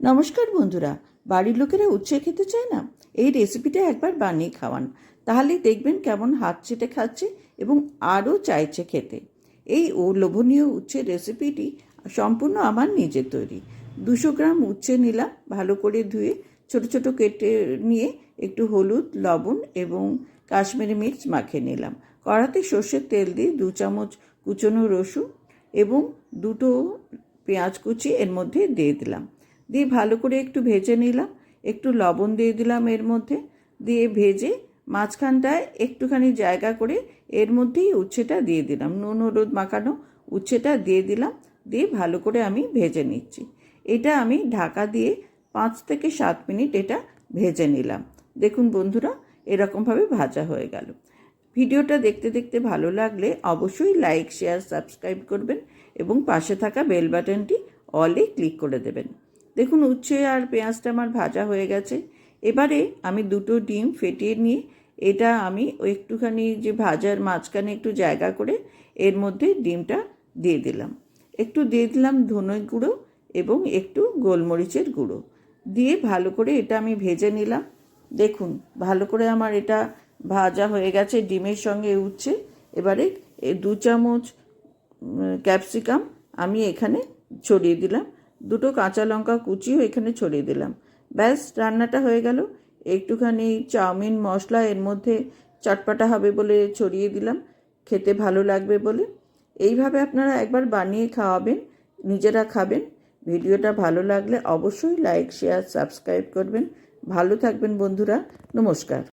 নমস্কার বন্ধুরা, বাড়ির লোকেরা উচ্ছে খেতে চায় না? এই রেসিপিটা একবার বানিয়ে খাওয়ান। তাহলে দেখবেন কেমন হাত চেটে খাচ্ছে এবং আরও চাইছে খেতে। এই ও লোভনীয় উচ্ছের রেসিপিটি সম্পূর্ণ আমার নিজের তৈরি। দুশো গ্রাম উচ্ছে নিলাম, ভালো করে ধুয়ে ছোট ছোট কেটে নিয়ে একটু হলুদ, লবণ এবং কাশ্মীরি মির্চ মাখিয়ে নিলাম। কড়াতে সর্ষের তেল দিয়ে দু চামচ কুচনো রসুন এবং দুটো পেঁয়াজ কুচি এর মধ্যে দিয়ে দিলাম। দিয়ে ভালো করে একটু ভেজে নিলাম। একটু লবণ দিয়ে দিলাম এর মধ্যে। দিয়ে ভেজে মাঝখানটায় একটুখানি জায়গা করে এর মধ্যেই উচ্ছেটা দিয়ে দিলাম। নুন, হলুদ মাখানো উচ্ছেটা দিয়ে দিলাম। দিয়ে ভালো করে আমি ভেজে নিচ্ছি। এটা আমি ঢাকা দিয়ে পাঁচ থেকে সাত মিনিট এটা ভেজে নিলাম। দেখুন বন্ধুরা, এরকমভাবে ভাজা হয়ে গেল। ভিডিওটা দেখতে দেখতে ভালো লাগলে অবশ্যই লাইক, শেয়ার, সাবস্ক্রাইব করবেন এবং পাশে থাকা বেল বাটনটি অলে ক্লিক করে দেবেন। দেখুন, উচ্ছে আর পেঁয়াজটা আমার ভাজা হয়ে গেছে। এবারে আমি দুটো ডিম ফেটিয়ে নিয়ে, এটা আমি ওই একটুখানি যে ভাজার মাঝখানে একটু জায়গা করে, এর মধ্যে ডিমটা দিয়ে দিলাম। একটু দিয়ে দিলাম ধনে গুঁড়ো এবং একটু গোলমরিচের গুঁড়ো। দিয়ে ভালো করে এটা আমি ভেজে নিলাম। দেখুন, ভালো করে আমার এটা ভাজা হয়ে গেছে ডিমের সঙ্গে উচ্ছে। এবারে দু চামচ ক্যাপসিকাম আমি এখানে ছড়িয়ে দিলাম। দুটো কাঁচা লঙ্কা কুচিও এখানে ছড়িয়ে দিলাম। ব্যাস, রান্নাটা হয়ে গেল। একটুখানি চাউমিন মশলা এর মধ্যে চটপাটা হবে বলে ছড়িয়ে দিলাম। খেতে ভালো লাগবে বলে। এইভাবে আপনারা একবার বানিয়ে খাওয়াবেন, নিজেরা খাবেন। ভিডিওটা ভালো লাগলে অবশ্যই লাইক, শেয়ার, সাবস্ক্রাইব করবেন। ভালো থাকবেন বন্ধুরা। নমস্কার।